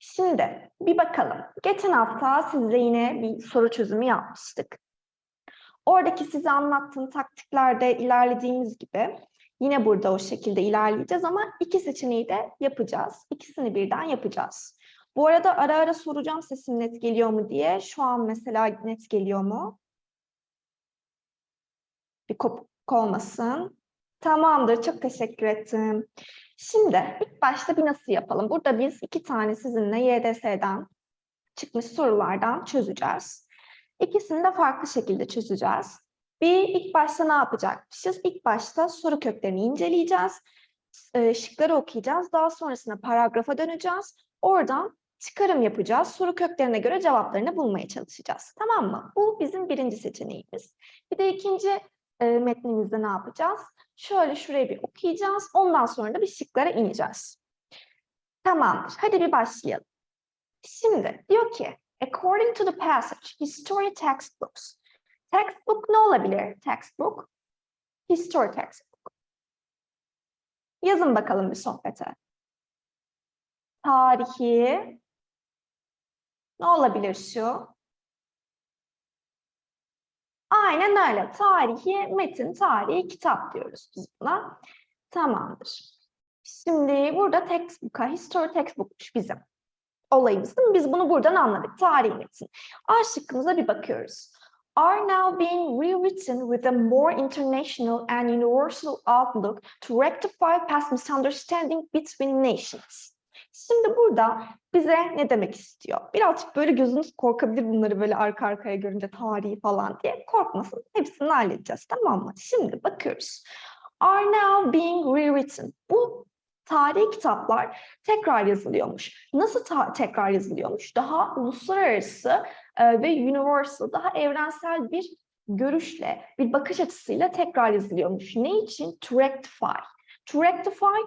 Şimdi bir bakalım. Geçen hafta sizle yine bir soru çözümü yapmıştık. Oradaki size anlattığım taktiklerde ilerlediğimiz gibi yine burada o şekilde ilerleyeceğiz ama iki seçeneği de yapacağız. İkisini birden yapacağız. Bu arada ara ara soracağım sesim net geliyor mu diye. Şu an mesela net geliyor mu? Bir kopuk olmasın. Tamamdır, çok teşekkür ettim. Şimdi ilk başta bir nasıl yapalım? Burada biz iki tane sizinle YDS'den çıkmış sorulardan çözeceğiz. İkisini de farklı şekilde çözeceğiz. Bir ilk başta ne yapacakmışız? İlk başta soru köklerini inceleyeceğiz. e, Şıkları okuyacağız. Daha sonrasında paragrafa döneceğiz. Oradan çıkarım yapacağız. Soru köklerine göre cevaplarını bulmaya çalışacağız. Tamam mı? Bu bizim birinci seçeneğimiz. Bir de ikinci e, metnimizde ne yapacağız? Şöyle şurayı bir okuyacağız. Ondan sonra da bir şıklara ineceğiz. Tamamdır. Hadi bir başlayalım. Şimdi diyor ki, according to the passage, history textbooks. Textbook ne olabilir? Textbook. History textbook. Yazın bakalım bir sohbete. Tarihi. Ne olabilir şu? Aynen öyle. Tarihi metin, tarihi kitap diyoruz biz buna. Tamamdır. Şimdi burada textbook'a, history textbook'muş bizim olayımız değil mi? Biz bunu buradan anladık. Tarihi metin. A şıkkımıza bir bakıyoruz. Are now being rewritten with a more international and universal outlook to rectify past misunderstanding between nations. Şimdi burada bize ne demek istiyor? Birazcık böyle gözünüz korkabilir bunları böyle arka arkaya görünce tarihi falan diye. Korkmasın. Hepsini halledeceğiz tamam mı? Şimdi bakıyoruz. Are now being rewritten. Bu tarihi kitaplar tekrar yazılıyormuş. Nasıl ta- tekrar yazılıyormuş? Daha uluslararası e, ve universal, daha evrensel bir görüşle, bir bakış açısıyla tekrar yazılıyormuş. Ne için? To rectify. To rectify,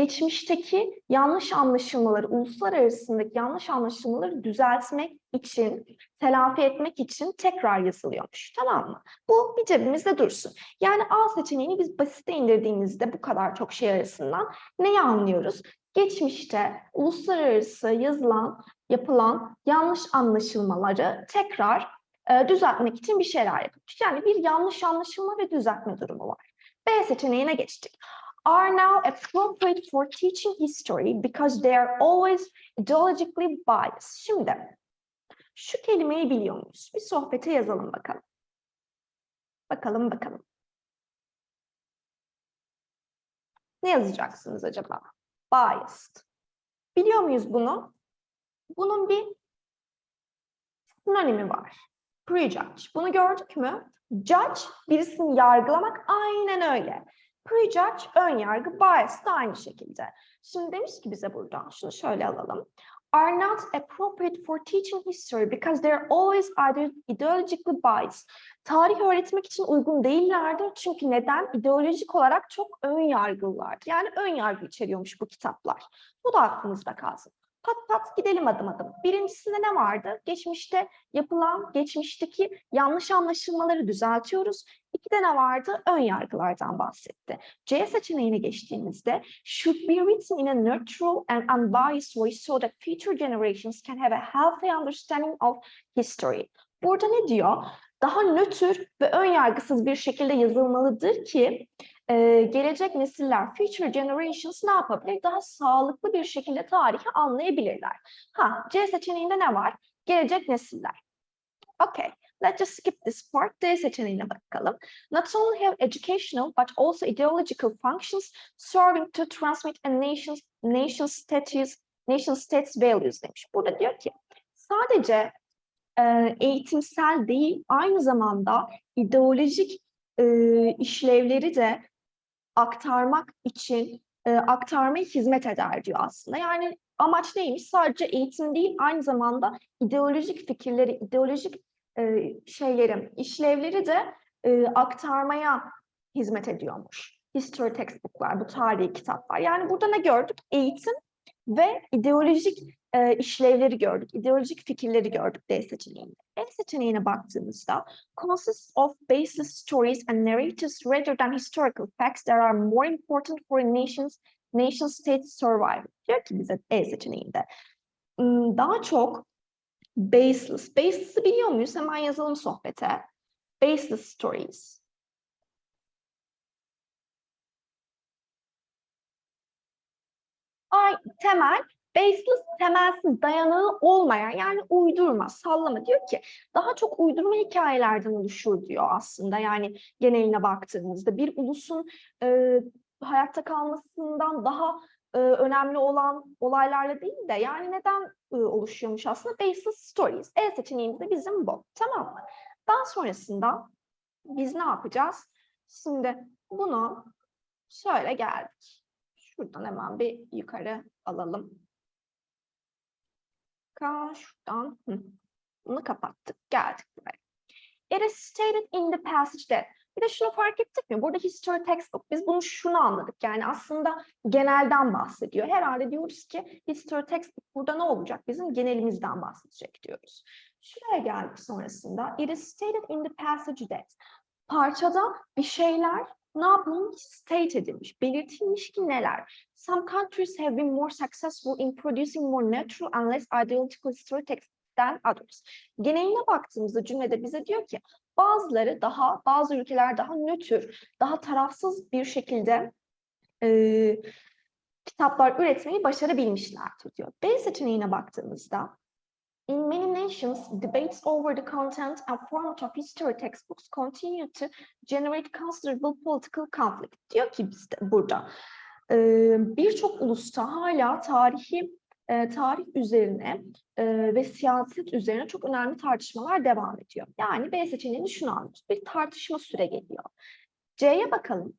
geçmişteki yanlış anlaşılmaları, uluslar arasındaki yanlış anlaşılmaları düzeltmek için, telafi etmek için tekrar yazılıyormuş. Tamam mı? Bu bir cebimizde dursun. Yani A seçeneğini biz basite indirdiğimizde bu kadar çok şey arasından neyi anlıyoruz? Geçmişte uluslararası yazılan, yapılan yanlış anlaşılmaları tekrar e, düzeltmek için bir şeyler yapılmış. Yani bir yanlış anlaşılma ve düzeltme durumu var. B seçeneğine geçtik. Are now appropriate for teaching history because they are always ideologically biased. Şimdi şu kelimeyi biliyor muyuz? Bir sohbete yazalım bakalım. Bakalım bakalım. Ne yazacaksınız acaba? Biased. Biliyor muyuz bunu? Bunun bir sinonimi var. Prejudge. Bunu gördük mü? Judge, birisini yargılamak aynen öyle. Prejudge, ön yargı, bias da aynı şekilde. Şimdi demiş ki bize buradan, şunu şöyle alalım. Are not appropriate for teaching history because they're always either ideologically biased. Tarih öğretmek için uygun değillerdir çünkü neden? İdeolojik olarak çok ön yargılılardı. Yani ön yargı içeriyormuş bu kitaplar. Bu da aklınızda kalsın. Pat pat gidelim adım adım. Birincisinde ne vardı? Geçmişte yapılan, geçmişteki yanlış anlaşılmaları düzeltiyoruz. İkide ne vardı? Ön yargılardan bahsetti. C seçeneğine geçtiğimizde should be written in a neutral and unbiased way so that future generations can have a healthy understanding of history. Burada ne diyor? Daha nötr ve ön yargısız bir şekilde yazılmalıdır ki e, gelecek nesiller, future generations ne yapabilir? Daha sağlıklı bir şekilde tarihi anlayabilirler. Ha, C seçeneğinde ne var? Gelecek nesiller. Okay, let's just skip this part. D seçeneğine bakalım. Not only have educational but also ideological functions serving to transmit a nation's nation status, nation states values demiş. Burada diyor ki sadece e, eğitimsel değil aynı zamanda ideolojik e, işlevleri de aktarmak için e, aktarmaya hizmet eder diyor aslında. Yani amaç neymiş? Sadece eğitim değil aynı zamanda ideolojik fikirleri, ideolojik e, şeyleri, işlevleri de e, aktarmaya hizmet ediyormuş. History textbooklar, bu tarihi kitaplar. Yani burada ne gördük? Eğitim ve ideolojik e, işlevleri gördük, ideolojik fikirleri gördük D seçeneğinde. E seçeneğine baktığımızda consists of baseless stories and narratives rather than historical facts that are more important for a nation's nation state survival. Diyor ki bize E seçeneğinde. ım, daha çok baseless. Baseless'ı biliyor muyuz? Hemen yazalım sohbete. Baseless stories. Ay, temel, baseless, temelsiz, dayanağı olmayan yani uydurma, sallama diyor ki daha çok uydurma hikayelerden oluşur diyor aslında. Yani geneline baktığımızda bir ulusun e, hayatta kalmasından daha e, önemli olan olaylarla değil de yani neden e, oluşuyormuş aslında baseless stories. E seçeneğimiz de bizim bu. Tamam mı? Daha sonrasında biz ne yapacağız? Şimdi bunu şöyle geldik. Şuradan hemen bir yukarı alalım. Ka şuradan. Bunu kapattık. Geldik buraya. It is stated in the passage that. Bir de şunu fark ettik mi? Burada history textbook. Biz bunu şunu anladık. Yani aslında genelden bahsediyor. Herhalde diyoruz ki history textbook burada ne olacak? Bizim genelimizden bahsedecek diyoruz. Şuraya geldik sonrasında. It is stated in the passage that. Parçada bir şeyler ne yapılmış? State edilmiş, belirtilmiş ki neler? Some countries have been more successful in producing more natural and less ideological texts than others. Geneline baktığımızda cümlede bize diyor ki bazıları daha, bazı ülkeler daha nötr, daha tarafsız bir şekilde e, kitaplar üretmeyi başarabilmişlerdir diyor. B seçeneğine baktığımızda In many nations, debates over the content and format of history textbooks continue to generate considerable political conflict. Diyor ki bizde burada birçok ulusta hala tarihi tarih üzerine ve siyaset üzerine çok önemli tartışmalar devam ediyor. Yani B seçeneğini şunu anlıyoruz. Bir tartışma süre geliyor. C'ye bakalım.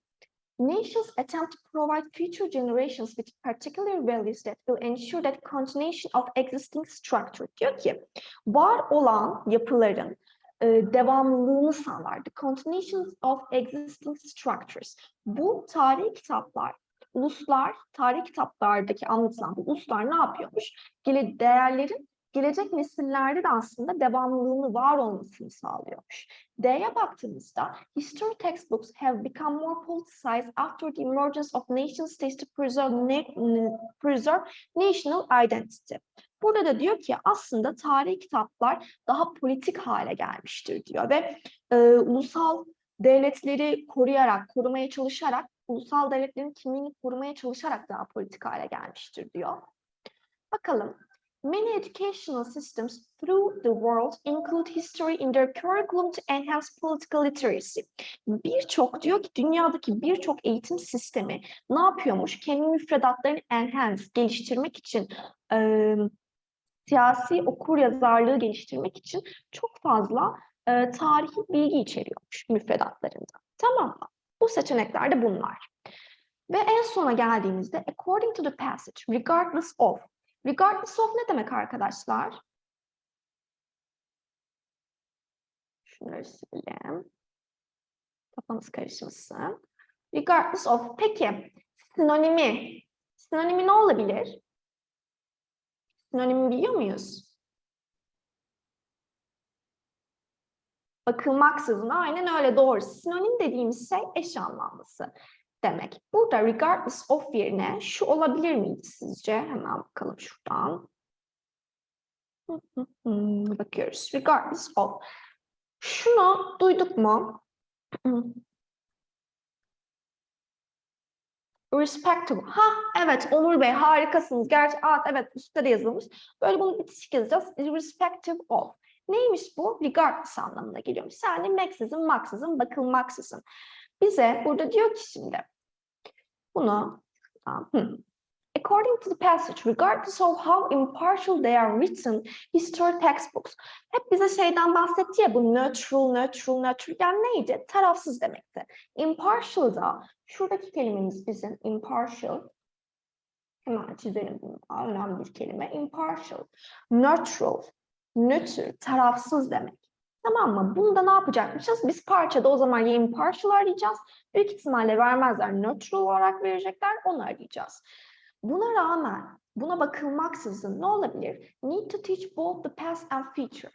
Nations attempt to provide future generations with particular values that will ensure that continuation of existing structure. Diyor ki, var olan yapıların e, devamlılığını sağlar. The continuation of existing structures. Bu tarihi kitaplar, uluslar, tarih kitaplardaki anlatılan bu uluslar ne yapıyormuş? Gele, değerlerin gelecek nesillerde de aslında devamlılığını var olmasını sağlıyormuş. D'ye baktığımızda history textbooks have become more politicized after the emergence of nation states to preserve, preserve national identity. Burada da diyor ki aslında tarihi kitaplar daha politik hale gelmiştir diyor ve e, ulusal devletleri koruyarak, korumaya çalışarak, ulusal devletlerin kimliğini korumaya çalışarak daha politik hale gelmiştir diyor. Bakalım Many educational systems through the world include history in their curriculum to enhance political literacy. Birçok diyor ki dünyadaki birçok eğitim sistemi ne yapıyormuş? Kendi müfredatlarını enhance, geliştirmek için, e, siyasi okur yazarlığı geliştirmek için çok fazla e, tarihi bilgi içeriyormuş müfredatlarında. Tamam mı? Bu seçenekler de bunlar. Ve en sona geldiğimizde according to the passage, regardless of Regardless of ne demek arkadaşlar? Şunları silelim. Kafamız karışmasın. Regardless of. Peki sinonimi. Sinonimi ne olabilir? Sinonimi biliyor muyuz? Bakılmaksızın aynen öyle doğru. Sinonim dediğimiz şey eş anlamlısı demek. Burada regardless of yerine şu olabilir miydi sizce? Hemen bakalım şuradan. Bakıyoruz. Regardless of. Şunu duyduk mu? Respectable. Ha evet Onur Bey harikasınız. Gerçi aa, evet üstte de yazılmış. Böyle bunu bitişik yazacağız. Irrespective of. Neymiş bu? Regardless anlamına geliyormuş. Yani meksizin, maksızın, bakılmaksızın. Bize burada diyor ki şimdi bunu hmm. According to the passage, regardless of how impartial they are written, history textbooks. Hep bize şeyden bahsetti ya bu neutral, neutral, neutral. Yani neydi? Tarafsız demekti. Impartial da, şuradaki kelimemiz bizim impartial. Hemen çizelim bunu. Önemli bir kelime. Impartial. Neutral, nötr, tarafsız demek. Tamam mı? Bunda ne yapacakmışız? Biz parçada o zaman ya impartial arayacağız. Büyük ihtimalle vermezler. Neutral olarak verecekler. Onu arayacağız. Buna rağmen buna bakılmaksızın ne olabilir? Need to teach both the past and future.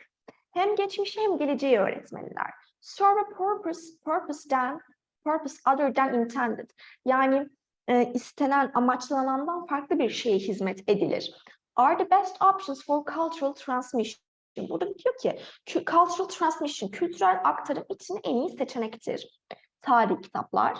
Hem geçmişi hem geleceği öğretmeliler. Serve a purpose, purpose, than, purpose other than intended. Yani e, istenen, amaçlanandan farklı bir şeye hizmet edilir. are the best options for cultural transmission. Burada diyor ki cultural transmission, kültürel aktarım için en iyi seçenektir. Tarihi kitaplar,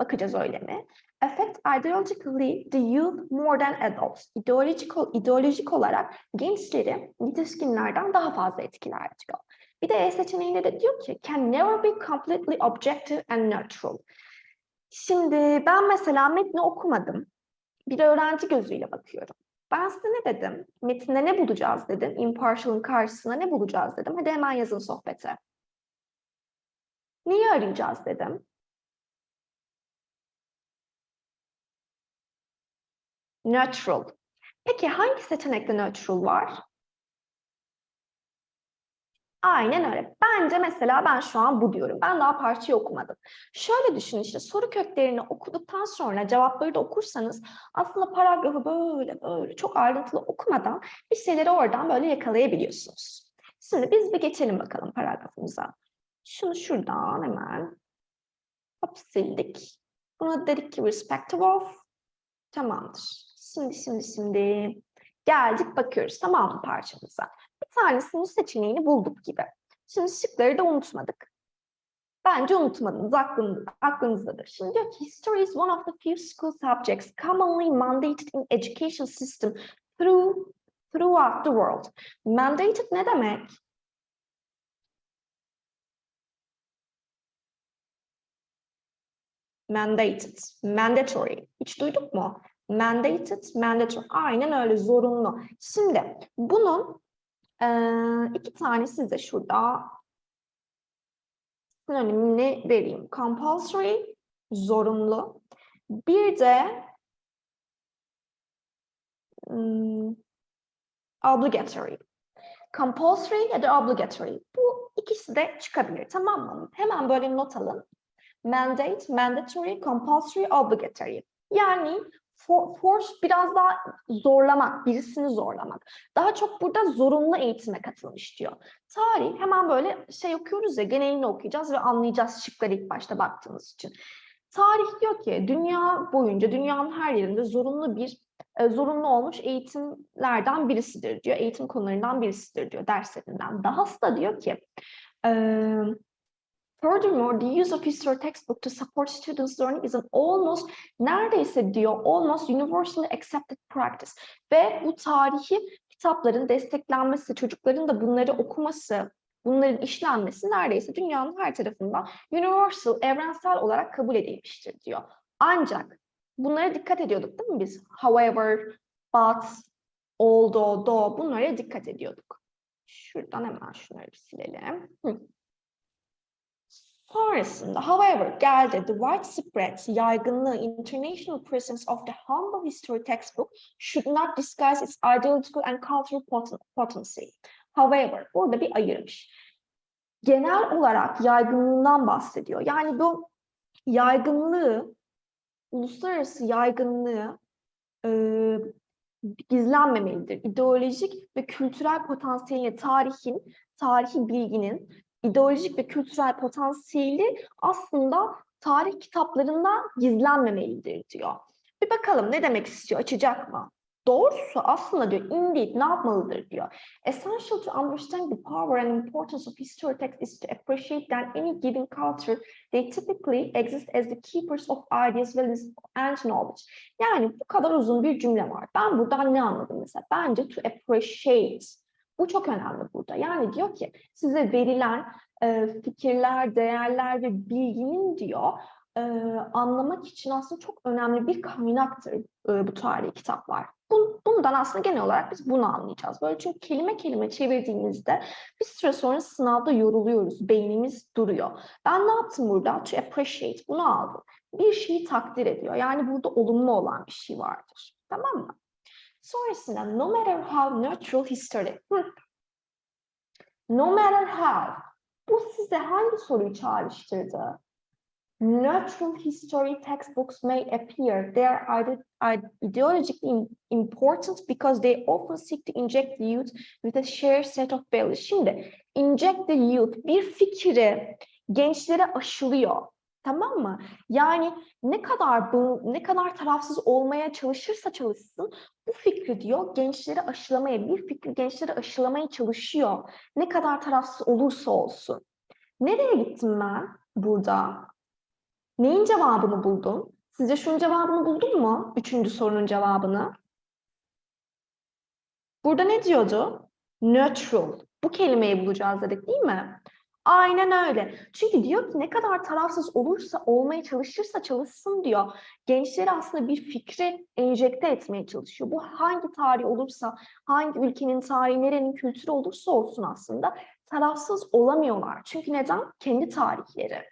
bakacağız öyle mi? Affect ideologically the youth more than adults. İdeolojik, ol- ideolojik olarak gençleri yetişkinlerden daha fazla etkiler diyor. Bir de E seçeneğinde de diyor ki can never be completely objective and neutral. Şimdi ben mesela metni okumadım. Bir öğrenci gözüyle bakıyorum. Ben size ne dedim? Metinde ne bulacağız dedim. Impartial'ın karşısına ne bulacağız dedim. Hadi hemen yazın sohbete. Neyi arayacağız dedim. Neutral. Peki hangi seçenekte neutral var? Aynen öyle. Bence mesela ben şu an bu diyorum. Ben daha parçayı okumadım. Şöyle düşünün işte soru köklerini okuduktan sonra cevapları da okursanız aslında paragrafı böyle böyle çok ayrıntılı okumadan bir şeyleri oradan böyle yakalayabiliyorsunuz. Şimdi biz bir geçelim bakalım paragrafımıza. Şunu şuradan hemen hop sildik. Buna dedik ki respective of. Tamamdır. Şimdi şimdi şimdi geldik bakıyoruz tamam mı parçamıza. Bir tanesinin seçeneğini bulduk gibi. Şimdi şıkları da unutmadık. Bence unutmadınız, aklınızda, aklınızdadır. Şimdi diyor ki, history is one of the few school subjects commonly mandated in education system through, throughout the world. Mandated ne demek? Mandated, mandatory. Hiç duyduk mu? Mandated, mandatory. Aynen öyle, zorunlu. Şimdi bunun eee, iki tane size şurada sinonimini vereyim. Compulsory, zorunlu. Bir de hmm, obligatory. Compulsory ya da obligatory. Bu ikisi de çıkabilir tamam mı? Hemen böyle not alın. Mandate, mandatory, compulsory, obligatory. Yani for, force biraz daha zorlamak, birisini zorlamak. Daha çok burada zorunlu eğitime katılmış diyor. Tarih hemen böyle şey okuyoruz ya genelini okuyacağız ve anlayacağız şıkları ilk başta baktığımız için. Tarih diyor ki dünya boyunca dünyanın her yerinde zorunlu bir e, zorunlu olmuş eğitimlerden birisidir diyor. Eğitim konularından birisidir diyor derslerinden. Dahası da diyor ki Furthermore, the use of history textbook to support students' learning is an almost, neredeyse diyor, almost universally accepted practice. Ve bu tarihi kitapların desteklenmesi, çocukların da bunları okuması, bunların işlenmesi neredeyse dünyanın her tarafından universal, evrensel olarak kabul edilmiştir diyor. Ancak bunlara dikkat ediyorduk değil mi biz? However, but, although, though bunlara dikkat ediyorduk. Şuradan hemen şunları bir silelim. Hı. Sonrasında, however, geldi the widespread yaygınlığı international presence of the humble history textbook should not disguise its ideological and cultural poten- potency. However, burada bir ayırmış. Genel olarak yaygınlığından bahsediyor. Yani bu yaygınlığı, uluslararası yaygınlığı e, gizlenmemelidir. İdeolojik ve kültürel potansiyeli tarihin, tarihi bilginin ideolojik ve kültürel potansiyeli aslında tarih kitaplarında gizlenmemelidir diyor. Bir bakalım ne demek istiyor, açacak mı? Doğrusu aslında diyor, indeed ne yapmalıdır diyor. Essential to understand the power and importance of history text is to appreciate that any given culture, they typically exist as the keepers of ideas, values and knowledge. Yani bu kadar uzun bir cümle var. Ben buradan ne anladım mesela? Bence to appreciate. Bu çok önemli burada. Yani diyor ki size verilen e, fikirler, değerler ve bilginin diyor e, anlamak için aslında çok önemli bir kaynaktır e, bu tarihi kitaplar. Bu, bundan aslında genel olarak biz bunu anlayacağız. Böyle çünkü kelime kelime çevirdiğimizde bir süre sonra sınavda yoruluyoruz, beynimiz duruyor. Ben ne yaptım burada? To appreciate, bunu aldım. Bir şeyi takdir ediyor. Yani burada olumlu olan bir şey vardır. Tamam mı? Sonrasında no matter how neutral history. Hı. No matter how. Bu size hangi soruyu çağrıştırdı? Neutral history textbooks may appear. They are ide- ide- ideologically im- important because they often seek to inject the youth with a shared set of values. Şimdi inject the youth bir fikri gençlere aşılıyor. Tamam mı? Yani ne kadar bu ne kadar tarafsız olmaya çalışırsa çalışsın bu fikri diyor gençleri aşılamaya bir fikri gençleri aşılamaya çalışıyor. Ne kadar tarafsız olursa olsun. Nereye gittim ben burada? Neyin cevabını buldum? Sizce şunun cevabını buldun mu? Üçüncü sorunun cevabını. Burada ne diyordu? Neutral. Bu kelimeyi bulacağız dedik değil mi? Aynen öyle. Çünkü diyor ki ne kadar tarafsız olursa olmaya çalışırsa çalışsın diyor. Gençleri aslında bir fikri enjekte etmeye çalışıyor. Bu hangi tarih olursa, hangi ülkenin tarihi, nerenin kültürü olursa olsun aslında tarafsız olamıyorlar. Çünkü neden? Kendi tarihleri.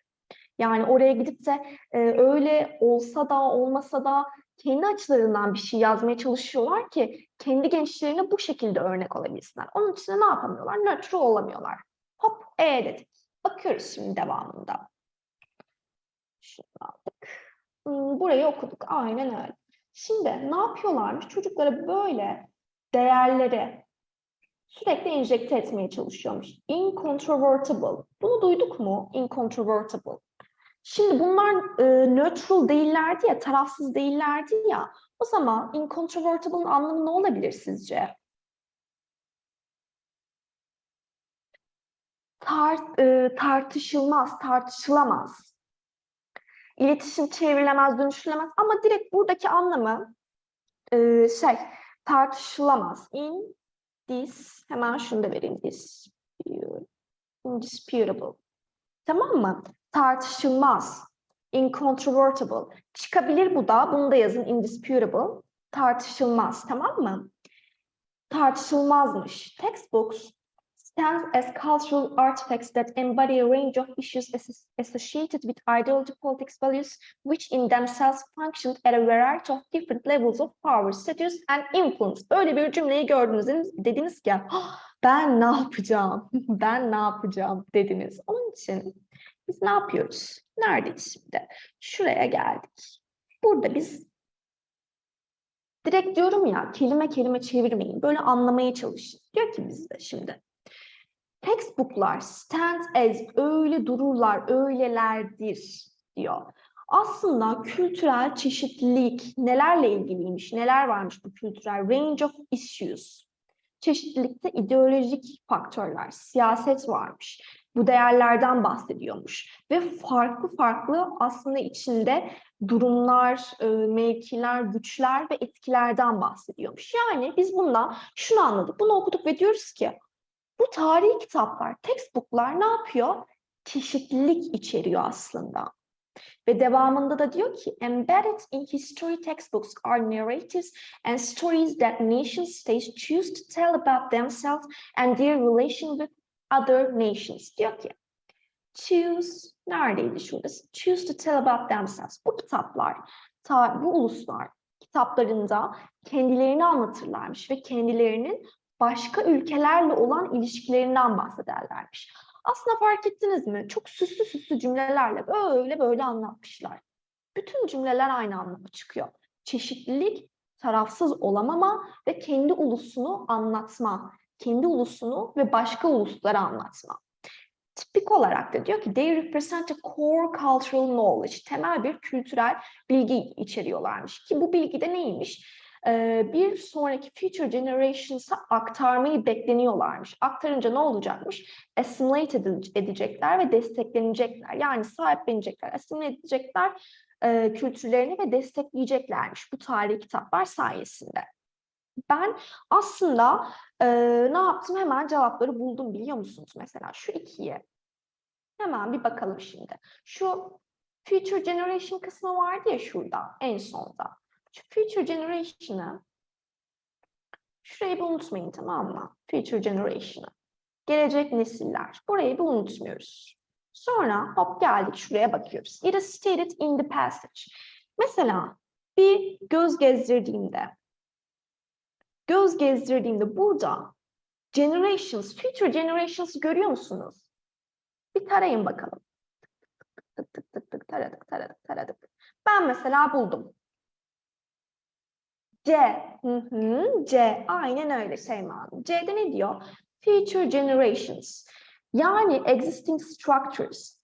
Yani oraya gidip de e, öyle olsa da olmasa da kendi açılarından bir şey yazmaya çalışıyorlar ki kendi gençlerine bu şekilde örnek olabilsinler. Onun için ne yapamıyorlar? Nötr olamıyorlar. E dedik. Bakıyoruz şimdi devamında. Şunu aldık. Hmm, Burayı okuduk. Aynen öyle. Şimdi ne yapıyorlarmış? Çocuklara böyle değerleri sürekli enjekte etmeye çalışıyormuş. Incontrovertible. Bunu duyduk mu? Incontrovertible. Şimdi bunlar e, neutral değillerdi ya, tarafsız değillerdi ya. O zaman incontrovertible'ın anlamı ne olabilir sizce? Tar- e, tartışılmaz, tartışılamaz. İletişim çevrilemez, dönüştürülemez ama direkt buradaki anlamı e, şey tartışılamaz. In this, hemen şunu da vereyim. İndisputable. Tamam mı? Tartışılmaz. Incontrovertible. Çıkabilir bu da. Bunu da yazın. Indisputable. Tartışılmaz. Tamam mı? Tartışılmazmış. Textbooks stands as cultural artifacts that embody a range of issues as- associated with ideology, politics, values, which in themselves functioned at a variety of different levels of power, status and influence. Böyle bir cümleyi gördünüz dediniz, dediniz ki "Ah, ben ne yapacağım, ben ne yapacağım dediniz. Onun için biz ne yapıyoruz? Neredeyiz şimdi? Şuraya geldik. Burada biz direkt diyorum ya kelime kelime çevirmeyin. Böyle anlamaya çalışın. Diyor ki bizde şimdi. Textbooklar stand as öyle dururlar, öylelerdir diyor. Aslında kültürel çeşitlilik nelerle ilgiliymiş, neler varmış bu kültürel range of issues. Çeşitlilikte ideolojik faktörler, siyaset varmış. Bu değerlerden bahsediyormuş. Ve farklı farklı aslında içinde durumlar, e, mevkiler, güçler ve etkilerden bahsediyormuş. Yani biz bundan şunu anladık, bunu okuduk ve diyoruz ki bu tarihi kitaplar, textbooklar ne yapıyor? Çeşitlilik içeriyor aslında. Ve devamında da diyor ki embedded in history textbooks are narratives and stories that nation states choose to tell about themselves and their relation with other nations. Diyor ki choose neredeydi şurası? Choose to tell about themselves. Bu kitaplar, ta, bu uluslar kitaplarında kendilerini anlatırlarmış ve kendilerinin başka ülkelerle olan ilişkilerinden bahsederlermiş. Aslında fark ettiniz mi? Çok süslü süslü cümlelerle böyle böyle anlatmışlar. Bütün cümleler aynı anlama çıkıyor. Çeşitlilik, tarafsız olamama ve kendi ulusunu anlatma. Kendi ulusunu ve başka ulusları anlatma. Tipik olarak da diyor ki they represent a core cultural knowledge. Temel bir kültürel bilgi içeriyorlarmış. Ki bu bilgi de neymiş? Ee, bir sonraki future generations'a aktarmayı bekleniyorlarmış. Aktarınca ne olacakmış? Assimilate edecekler ve desteklenecekler. Yani sahiplenecekler, assimilate edecekler e, kültürlerini ve destekleyeceklermiş bu tarihi kitaplar sayesinde. Ben aslında e, ne yaptım? Hemen cevapları buldum biliyor musunuz? Mesela şu ikiye. Hemen bir bakalım şimdi. Şu future generation kısmı vardı ya şurada en sonda. Future generation'ı şurayı bir unutmayın tamam mı? Future generation'ı. Gelecek nesiller. Burayı bir unutmuyoruz. Sonra hop geldik şuraya bakıyoruz. It is stated in the passage. Mesela bir göz gezdirdiğimde göz gezdirdiğimde burada generations, future generations görüyor musunuz? Bir tarayın bakalım. Tık tık tık tık taradık taradık taradık. Ben mesela buldum. C. Hı hı, C. Aynen öyle Şeyma Hanım. C'de ne diyor? Future generations. Yani existing structures.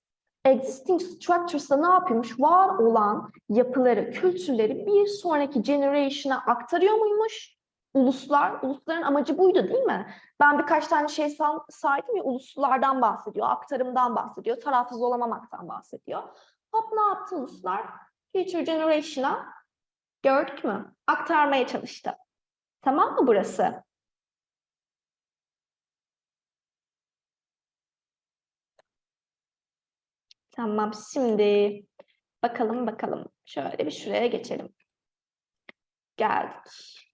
existing structures'da ne yapıyormuş? Var olan yapıları, kültürleri bir sonraki generation'a aktarıyor muymuş? Uluslar, ulusların amacı buydu değil mi? Ben birkaç tane şey sa- saydım ya, uluslardan bahsediyor, aktarımdan bahsediyor, tarafsız olamamaktan bahsediyor. Hop ne yaptı uluslar? Future generation'a gördük mü? Aktarmaya çalıştı. Tamam mı burası? Tamam şimdi bakalım bakalım. Şöyle bir şuraya geçelim. Geldik.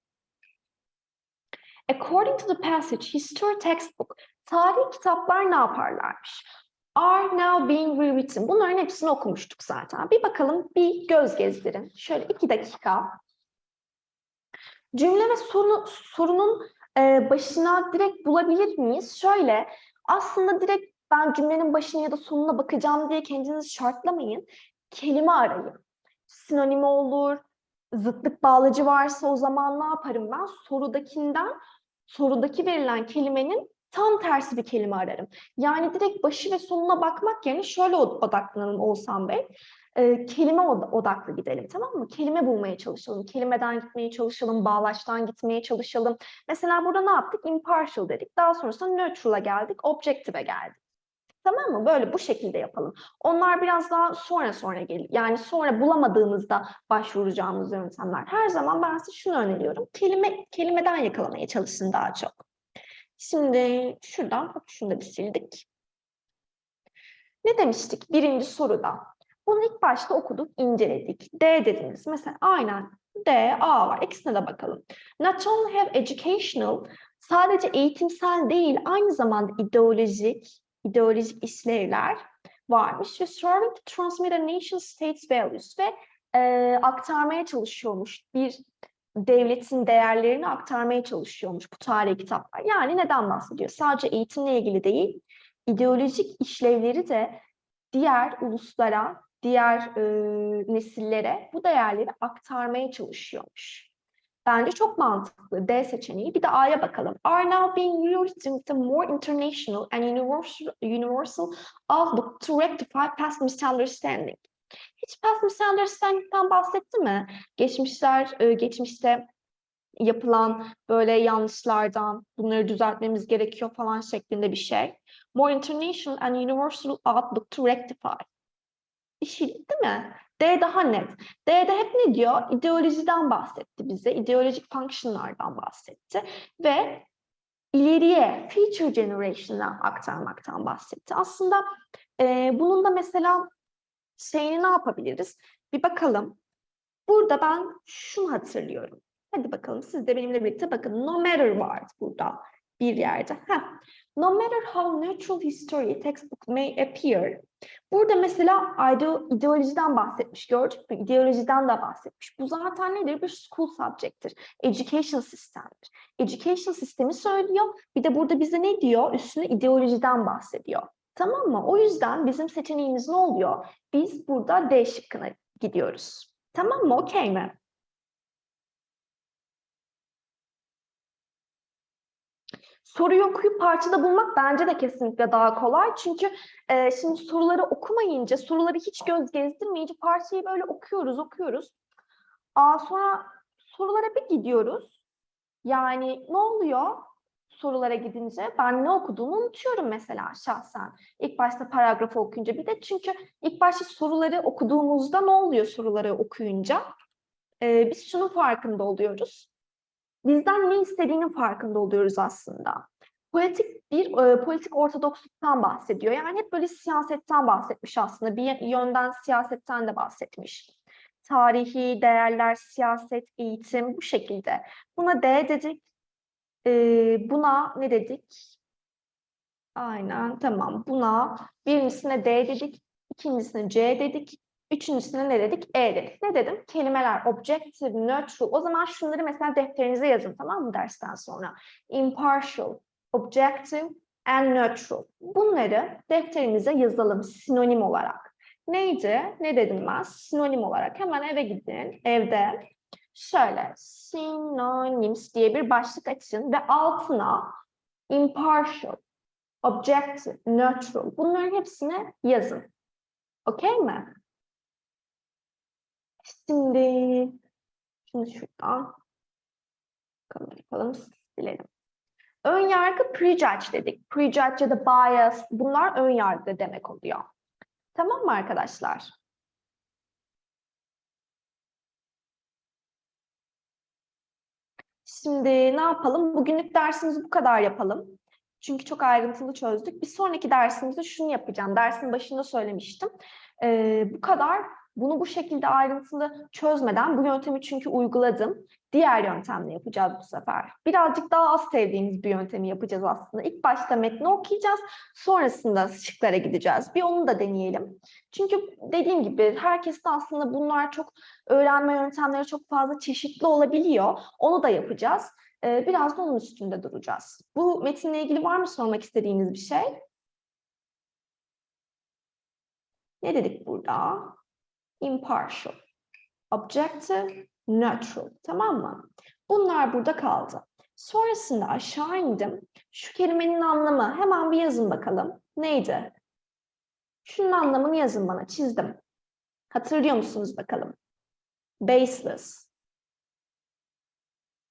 According to the passage, history textbook, tarih kitaplar ne yaparlarmış? Are now being rewritten. Bunların hepsini okumuştuk zaten. Bir bakalım, bir göz gezdirin. Şöyle iki dakika. Cümle ve sorunu, sorunun e, başına direkt bulabilir miyiz? Şöyle, aslında direkt ben cümlenin başına ya da sonuna bakacağım diye kendinizi şartlamayın. Kelime arayın. Sinonimi olur, zıtlık bağlacı varsa o zaman ne yaparım ben? Sorudakinden, sorudaki verilen kelimenin tam tersi bir kelime ararım. Yani direkt başı ve sonuna bakmak yerine şöyle od- odaklanalım Oğuzhan Bey. Ee, kelime od- odaklı gidelim tamam mı? Kelime bulmaya çalışalım. Kelimeden gitmeye çalışalım, bağlaçtan gitmeye çalışalım. Mesela burada ne yaptık? Impartial dedik. Daha sonrasında neutral'a geldik, objective'e geldik. Tamam mı? Böyle bu şekilde yapalım. Onlar biraz daha sonra sonra gelir. Yani sonra bulamadığımızda başvuracağımız yöntemler. Her zaman ben size şunu öneriyorum. Kelime kelimeden yakalamaya çalışın daha çok. Şimdi şuradan hop şunu da bir sildik. Ne demiştik birinci soruda? Bunu ilk başta okuduk, inceledik. D dediniz. Mesela aynen D, A var. İkisine de bakalım. Not only have educational, sadece eğitimsel değil, aynı zamanda ideolojik, ideolojik işlevler varmış ve serving to transmit a nation state's values ve e, aktarmaya çalışıyormuş. Bir devletin değerlerini aktarmaya çalışıyormuş bu tarihi kitaplar. Yani neden bahsediyor? Sadece eğitimle ilgili değil, ideolojik işlevleri de diğer uluslara, diğer e, nesillere bu değerleri aktarmaya çalışıyormuş. Bence çok mantıklı D seçeneği. Bir de A'ya bakalım. Are now being rewritten with a more international and universal, universal outlook to rectify past misunderstanding. Hiç past misunderstanding'den bahsetti mi? Geçmişler, e, geçmişte yapılan böyle yanlışlardan bunları düzeltmemiz gerekiyor falan şeklinde bir şey. More international and universal outlook to rectify. Bir şey değil mi? D daha net. D'de hep ne diyor? İdeolojiden bahsetti bize. ideolojik functionlardan bahsetti. Ve ileriye, future generation'a aktarmaktan bahsetti. Aslında e, bunun da mesela şeyini ne yapabiliriz? Bir bakalım. Burada ben şunu hatırlıyorum. Hadi bakalım siz de benimle birlikte bakın. No matter vardı burada bir yerde. Heh. No matter how natural history textbook may appear. Burada mesela ide- ideolojiden bahsetmiş gördük mü? İdeolojiden de bahsetmiş. Bu zaten nedir? Bir school subject'tir. Education sistemdir. Education sistemi söylüyor. Bir de burada bize ne diyor? Üstüne ideolojiden bahsediyor. Tamam mı? O yüzden bizim seçeneğimiz ne oluyor? Biz burada D şıkkına gidiyoruz. Tamam mı? Okey mi? Soruyu okuyup parçada bulmak bence de kesinlikle daha kolay. Çünkü e, şimdi soruları okumayınca, soruları hiç göz gezdirmeyince parçayı böyle okuyoruz, okuyoruz. Aa, sonra sorulara bir gidiyoruz. Yani ne oluyor sorulara gidince? Ben ne okuduğumu unutuyorum mesela şahsen. İlk başta paragrafı okuyunca bir de çünkü ilk başta soruları okuduğumuzda ne oluyor soruları okuyunca? Ee, biz şunun farkında oluyoruz bizden ne istediğinin farkında oluyoruz aslında. Politik bir e, politik ortodoksluktan bahsediyor. Yani hep böyle siyasetten bahsetmiş aslında. Bir yönden siyasetten de bahsetmiş. Tarihi, değerler, siyaset, eğitim bu şekilde. Buna D dedik. E, buna ne dedik? Aynen tamam. Buna birincisine D dedik. ikincisine C dedik. Üçüncüsüne ne dedik? E dedik. Ne dedim? Kelimeler objective, neutral. O zaman şunları mesela defterinize yazın tamam mı dersten sonra? Impartial, objective and neutral. Bunları defterinize yazalım sinonim olarak. Neydi? Ne dedim ben? Sinonim olarak. Hemen eve gidin. Evde şöyle synonyms diye bir başlık açın ve altına impartial, objective, neutral bunların hepsini yazın. Okey mi? Şimdi şunu şuradan bakalım silelim. Ön yargı prejudge dedik. Prejudge ya da bias bunlar ön yargı demek oluyor. Tamam mı arkadaşlar? Şimdi ne yapalım? Bugünlük dersimizi bu kadar yapalım. Çünkü çok ayrıntılı çözdük. Bir sonraki dersimizde şunu yapacağım. Dersin başında söylemiştim. Ee, bu kadar. Bunu bu şekilde ayrıntılı çözmeden bu yöntemi çünkü uyguladım. Diğer yöntemle yapacağız bu sefer. Birazcık daha az sevdiğimiz bir yöntemi yapacağız aslında. İlk başta metni okuyacağız. Sonrasında şıklara gideceğiz. Bir onu da deneyelim. Çünkü dediğim gibi herkeste aslında bunlar çok öğrenme yöntemleri çok fazla çeşitli olabiliyor. Onu da yapacağız. Ee, biraz da onun üstünde duracağız. Bu metinle ilgili var mı sormak istediğiniz bir şey? Ne dedik burada? Impartial, objective, neutral. Tamam mı? Bunlar burada kaldı. Sonrasında aşağı indim. Şu kelimenin anlamı hemen bir yazın bakalım. Neydi? Şunun anlamını yazın bana. Çizdim. Hatırlıyor musunuz bakalım? Baseless.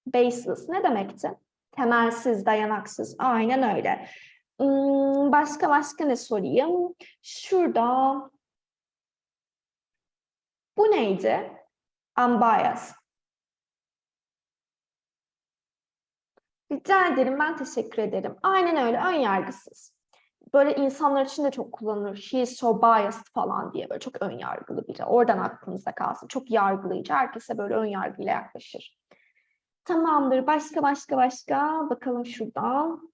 Baseless ne demekti? Temelsiz, dayanaksız. Aynen öyle. Hmm, başka başka ne sorayım? Şurada bu neydi? Unbiased. Rica ederim, ben teşekkür ederim. Aynen öyle, ön yargısız. Böyle insanlar için de çok kullanılır. She is so biased falan diye böyle çok ön yargılı biri. Oradan aklınızda kalsın. Çok yargılayıcı. Herkese böyle ön yargıyla yaklaşır. Tamamdır. Başka başka başka. Bakalım şuradan.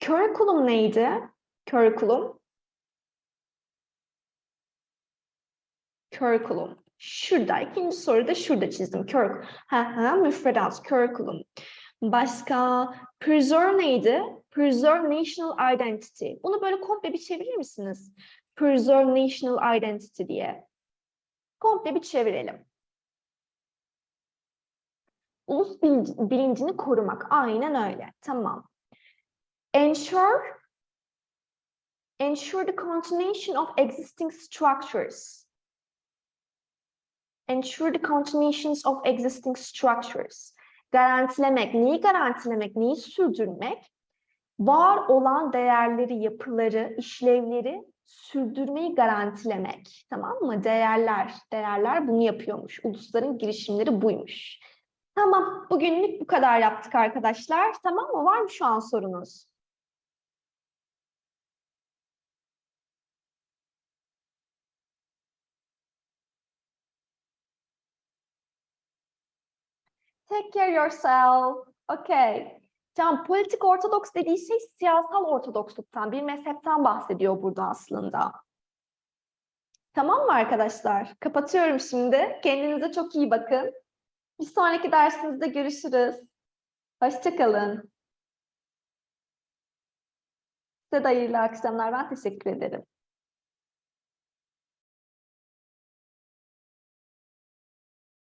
Curriculum neydi? Curriculum. Curriculum. Şurada. ikinci soruda şurada çizdim. Curriculum. Ha ha müfredat. Curriculum. Başka preserve neydi? Preserve national identity. Bunu böyle komple bir çevirir misiniz? Preserve national identity diye. Komple bir çevirelim. Ulus bilinci- bilincini korumak. Aynen öyle. Tamam. Ensure ensure the continuation of existing structures. Ensure the continuations of existing structures. Garantilemek, neyi garantilemek, neyi sürdürmek? Var olan değerleri, yapıları, işlevleri sürdürmeyi garantilemek. Tamam mı? Değerler, değerler bunu yapıyormuş. Ulusların girişimleri buymuş. Tamam, bugünlük bu kadar yaptık arkadaşlar. Tamam mı? Var mı şu an sorunuz? Take care yourself. Okay. Tamam, politik ortodoks dediği şey siyasal ortodoksluktan, bir mezhepten bahsediyor burada aslında. Tamam mı arkadaşlar? Kapatıyorum şimdi. Kendinize çok iyi bakın. Bir sonraki dersimizde görüşürüz. Hoşçakalın. Size de hayırlı akşamlar. Ben teşekkür ederim.